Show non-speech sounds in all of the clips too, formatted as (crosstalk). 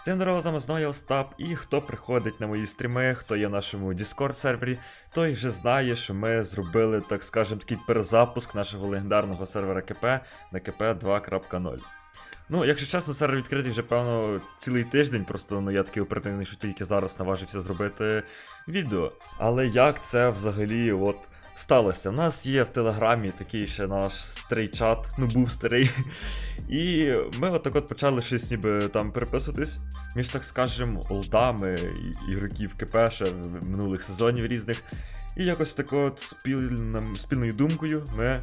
Всім здорово, з вами знову я Остап, і хто приходить на мої стріми, хто є в нашому Discord сервері, той вже знає, що ми зробили, так скажемо, такий перезапуск нашого легендарного сервера КП на КП 2.0. Ну, якщо чесно, сервер відкритий вже, певно, цілий тиждень, просто ну, я такий оперативний, що тільки зараз наважився зробити відео. Але як це взагалі от сталося? У нас є в Телеграмі такий ще наш старий чат, ну був старий. (laughs) І ми отак от почали щось ніби там переписуватись між, так скажем, олдами ігроків КП ще минулих сезонів різних. І якось так от спільним, спільною думкою ми е,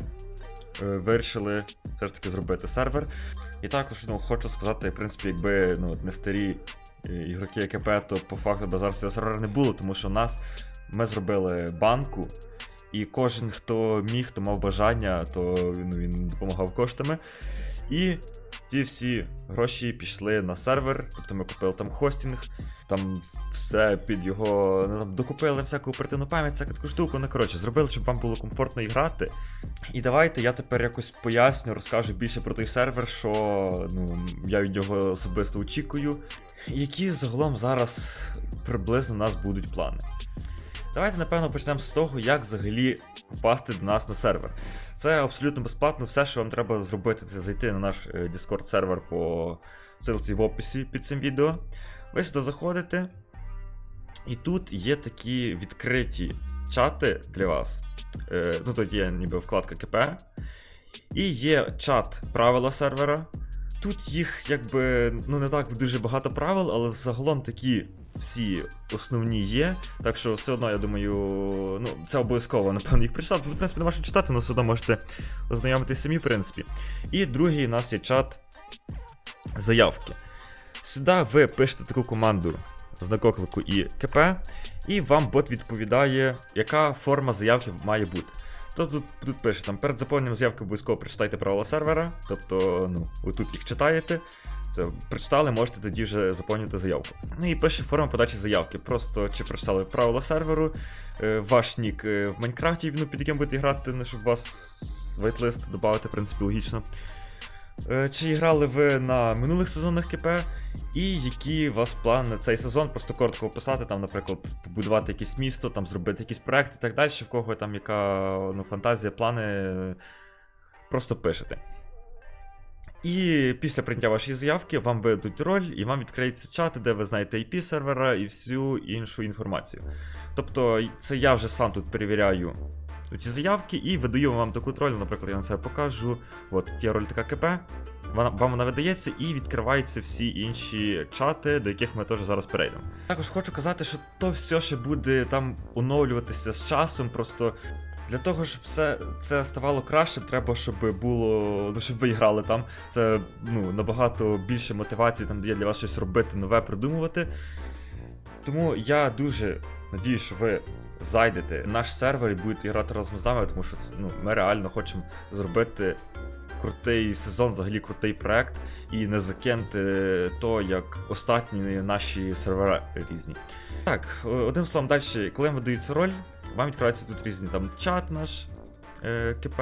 вирішили все ж таки зробити сервер. І також ну, хочу сказати, в принципі, якби ну, не старі е, ігроки КП, то по факту базар цього сервера не було, тому що нас ми зробили банку. І кожен, хто міг, хто мав бажання, то ну, він допомагав коштами. І ті всі гроші пішли на сервер, тобто ми купили там хостінг, там все під його. Ну, там докупили всяку оперативну пам'ять, всяку таку штуку. Ну коротше, зробили, щоб вам було комфортно і грати. І давайте я тепер якось поясню, розкажу більше про той сервер, що ну, я від нього особисто очікую. Які загалом зараз приблизно у нас будуть плани. Давайте, напевно, почнемо з того, як взагалі попасти до нас на сервер. Це абсолютно безплатно. Все, що вам треба зробити, це зайти на наш е, Discord сервер по ссылці в описі під цим відео. Ви сюди заходите, і тут є такі відкриті чати для вас. Е, ну, тут є ніби вкладка КП. І є чат правила сервера. Тут їх якби ну не так дуже багато правил, але загалом такі всі основні є. Так що все одно, я думаю, ну це обов'язково, напевно, їх прочитати. В принципі, нема що читати, але все одно можете ознайомитись самі, в принципі. І другий у нас є чат заявки. Сюди ви пишете таку команду з накоклику і КП, і вам бот відповідає, яка форма заявки має бути. Тобто тут, пише, там перед заповненням заявки обов'язково прочитайте правила сервера, тобто, ну, ви тут їх читаєте. Це прочитали, можете тоді вже заповнювати заявку. Ну і пише форма подачі заявки. Просто чи прочитали правила серверу, е, ваш нік е, в Майнкрафті, ну, під яким будете грати, ну, щоб вас вайтлист додати, в принципі, логічно. Е, Чи грали ви на минулих сезонах КП, і які у вас плани на цей сезон? Просто коротко описати, там, наприклад, побудувати якесь місто, там зробити якісь проекти і так далі, в кого там яка ну, фантазія, плани. е, Просто пишете. І після прийняття вашої заявки вам видадуть роль, і вам відкриється чат, де ви знаєте IP сервера і всю іншу інформацію. Тобто, це я вже сам тут перевіряю ці заявки і видаю вам таку роль, наприклад, я на себе покажу. От є роль така КП. Вона, вам вона видається і відкриваються всі інші чати, до яких ми теж зараз перейдемо. Також хочу казати, що то все ще буде там оновлюватися з часом. Просто для того, щоб все це ставало краще, треба, щоб було. Ну, щоб ви грали там. Це ну, набагато більше мотивації там дає для вас щось робити, нове придумувати. Тому я дуже надію, що ви зайдете в наш сервер і будете грати разом з нами, тому що це, ну, ми реально хочемо зробити крутий сезон, взагалі крутий проект, і не закинути то, як остатні наші сервера різні. Так, одним словом, далі, коли вам видається роль, вам відкривається тут різні там чат наш. е, КП,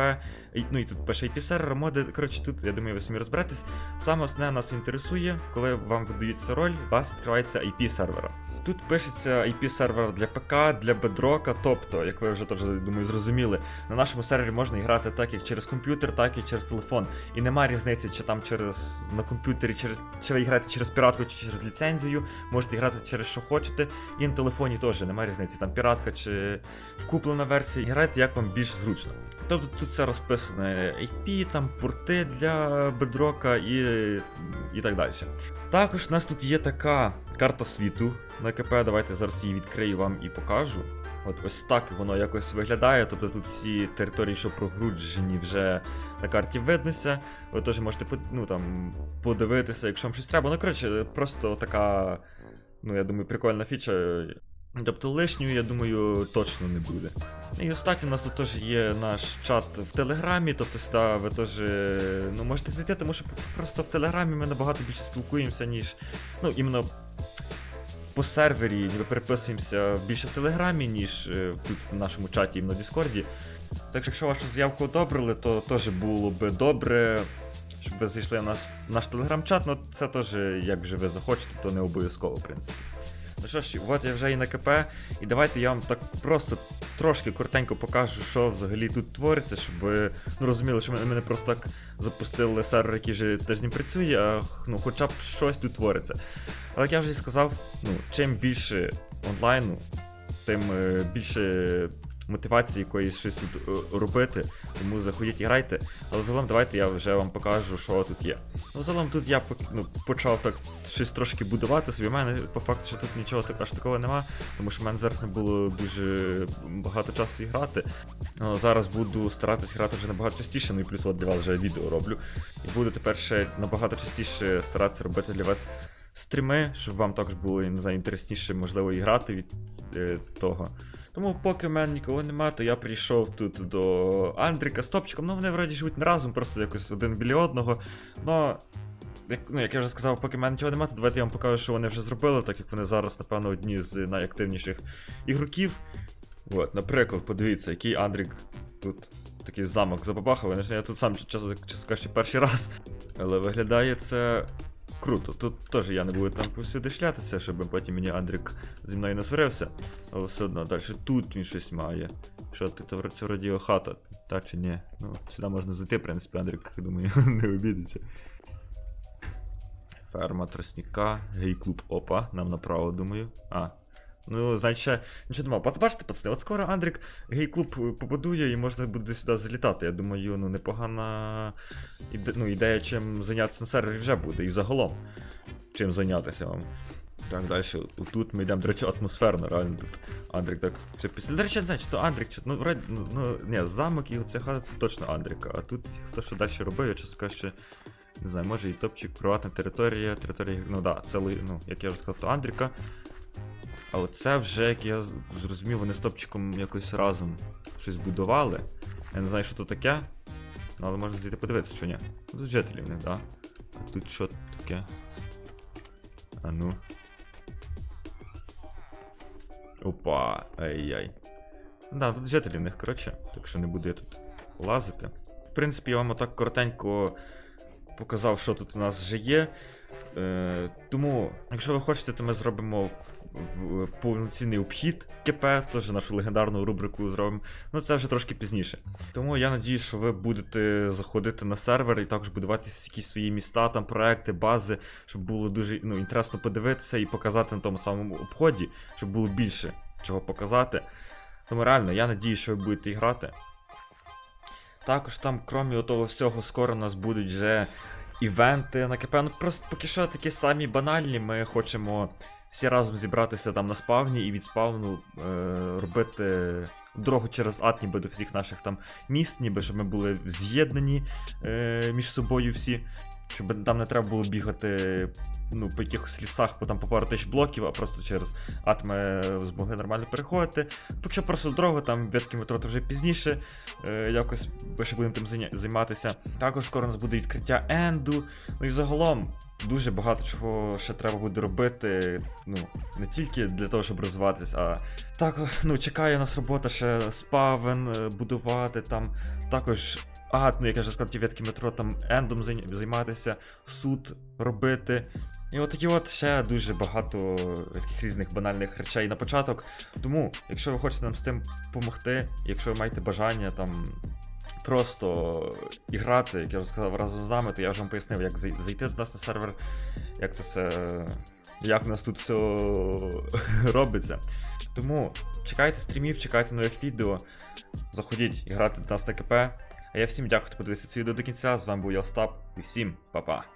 ну і тут пише IP сервер, моди. Коротше, тут, я думаю, ви самі розберетесь. Саме основне нас інтересує, коли вам видається роль, у вас відкривається IP сервера. Тут пишеться IP сервер для ПК, для бедрока, тобто, як ви вже теж думаю, зрозуміли, на нашому сервері можна грати так як через комп'ютер, так і через телефон. І немає різниці, чи там через на комп'ютері, через чи ви граєте через піратку, чи через ліцензію, можете грати через що хочете. І на телефоні теж немає різниці, там піратка чи куплена версія. Грайте як вам більш зручно. Тобто тут все розписане IP, там порти для бедрока і, і так далі. Також у нас тут є така карта світу на КП. Давайте зараз її відкрию вам і покажу. От ось так воно якось виглядає. Тобто тут всі території, що прогруджені вже на карті виднося. Ви теж можете ну, там, подивитися, якщо вам щось треба. Ну, коротше, просто така, ну, я думаю, прикольна фіча. Тобто лишньою, я думаю, точно не буде. І останнє у нас тут теж є наш чат в Телеграмі, тобто сюди ви теж ну, можете зайти, тому що просто в Телеграмі ми набагато більше спілкуємося, ніж. Ну, іменно по сервері ніби переписуємося більше в Телеграмі, ніж е, тут в нашому чаті на Діскорді. Так що якщо вашу заявку одобрили, то теж було би добре, щоб ви зайшли на наш, наш телеграм-чат, ну це теж, як вже ви захочете, то не обов'язково, в принципі. Ну що ж, от я вже і на КП, і давайте я вам так просто трошки коротенько покажу, що взагалі тут твориться, щоб ну, розуміли, що ми не просто так запустили сервер, який вже тиждень працює, а ну, хоча б щось тут твориться. Але як я вже і сказав, ну, чим більше онлайну, тим е, більше мотивації якоїсь щось тут е, робити, тому заходіть і грайте. Але загалом давайте я вже вам покажу, що тут є. Ну, загалом тут я ну, почав так щось трошки будувати собі. У мене по факту, що тут нічого так, аж такого нема, тому що в мене зараз не було дуже багато часу і грати. Ну, зараз буду старатись грати вже набагато частіше, ну і плюс от для вас вже відео роблю. І буду тепер ще набагато частіше старатися робити для вас стріми, щоб вам також було не можливо, і грати від е, того. Тому поки в мене нікого нема, то я прийшов тут до Андріка з топчиком. Ну вони вроді живуть не разом, просто якось один біля одного. Но, як, ну, як я вже сказав, поки в мене нічого немає, то давайте я вам покажу, що вони вже зробили, так як вони зараз, напевно, одні з найактивніших ігроків. От, наприклад, подивіться, який Андрік тут такий замок забабахав. Я тут сам чесно кажучи, перший раз. Але виглядає це круто. Тут теж я не буду там повсюди шлятися, щоб потім мені Андрік зі мною не сварився. Але все одно далі тут він щось має. Що ти то це радіо хата, так чи ні? Ну, сюди можна зайти, в принципі, Андрік, думаю, (laughs) не обідеться. Ферма тростника, гей-клуб Опа, нам направо, думаю. А. Ну, значить, нічого нема. Бачите, пацани, от скоро Андрік гей-клуб е, побудує і можна буде сюди залітати. Я думаю, ну непогана іде, ну, ідея, чим зайнятися на сервері вже буде. І загалом, чим зайнятися вам. Так, далі. Тут ми йдемо, до речі, атмосферно, реально тут Андрік так все після. До речі, не знаю, чи то Андрік, чи ну, вроді, ну, ну, ні, замок і оця хата це точно Андріка. А тут хто що далі робив, я чесно кажучи, не знаю, може і топчик, приватна територія, територія, ну да, це ну, як я вже сказав, то Андріка. А оце вже, як я зрозумів, вони з топчиком якось разом щось будували. Я не знаю, що тут таке. Але можна зайти подивитися, що ні. Тут жителі них, да. А тут що таке? А ну. Опа, ай-яй. Да, тут жителі в них, коротше, так що не буду я тут лазити. В принципі, я вам отак коротенько показав, що тут у нас вже є. Е, тому, якщо ви хочете, то ми зробимо повноцінний обхід КП, теж нашу легендарну рубрику зробимо. Ну це вже трошки пізніше. Тому я надію, що ви будете заходити на сервер і також будувати якісь свої міста, там проекти, бази, щоб було дуже ну, інтересно подивитися і показати на тому самому обході, щоб було більше чого показати. Тому реально, я надію, що ви будете грати. Також там, крім того всього, скоро у нас будуть вже івенти на КП. Ну просто поки що такі самі банальні. Ми хочемо всі разом зібратися там на спавні і від спавну е, робити дорогу через ад, ніби до всіх наших там міст, ніби щоб ми були з'єднані е, між собою всі. Щоб там не треба було бігати ну, по якихось лісах по там по пару тисяч блоків, а просто через ад ми змогли нормально переходити. Поки що просто дорогу, там ветки метро то вже пізніше. Е, якось ще будемо тим займатися. Також скоро у нас буде відкриття енду. Ну і загалом дуже багато чого ще треба буде робити. Ну, не тільки для того, щоб розвиватись, а так, ну, чекає нас робота ще спавен е, будувати там. Також. А, ну як я вже сказав, ті ветки метро там ендом займатися, суд робити. І от такі от ще дуже багато таких різних банальних речей на початок. Тому, якщо ви хочете нам з тим допомогти, якщо ви маєте бажання там просто і як я вже сказав, разом з нами, то я вже вам пояснив, як зайти до нас на сервер, як це все. Як у нас тут все (laughs) робиться. Тому чекайте стрімів, чекайте нових відео. Заходіть грати до нас на КП. А я всім дякую, хто подивився це відео до кінця. З вами був я Остап і всім па-па.